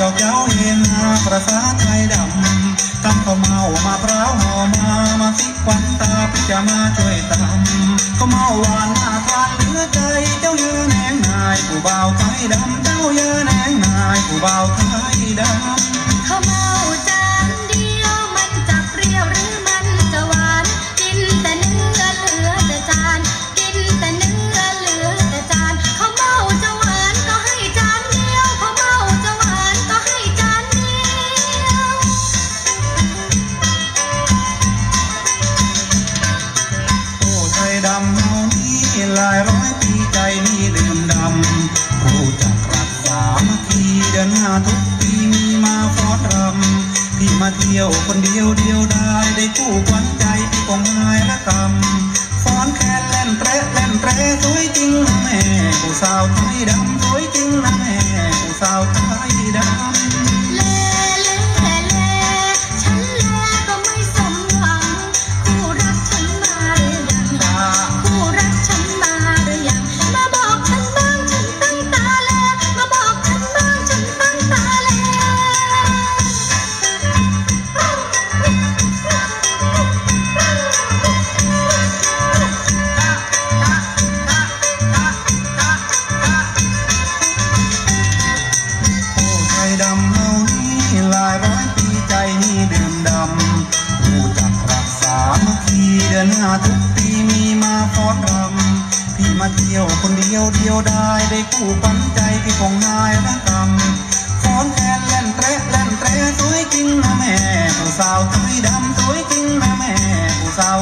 ยอกเย้าเฮฮาประสาไทยดำกำข้าวเมามาพร้าวหอมามาสิควันตาพี่จะมาช่วยตำข้าวเมาหวานน่าทานเหลือใจ เจ้าเยือแนงนายผู้บ่าวไทยดำเจ้าเยือแนงนายผู้บ่าวไทยดำ ยวคนเดียวเดียวได้ได้คู่ขวัญใจที่คงนายละกำฟ้อนแค่เล่นเตะเล่นเตะสวยจริงนะแม่ผู้สาวไทยดำ งาทุกปีมีมาฟ้อนรำพี่มาเที่ยวคนเดียวเดียวได้ได้คู่ปันใจพี่คงนายรักกรรมฟ้อนแทนเล่นเตะเล่นเตะสวยจริงนะแม่ผู้สาวตุ้ยดำสวยจริงนะแม่ผู้สาว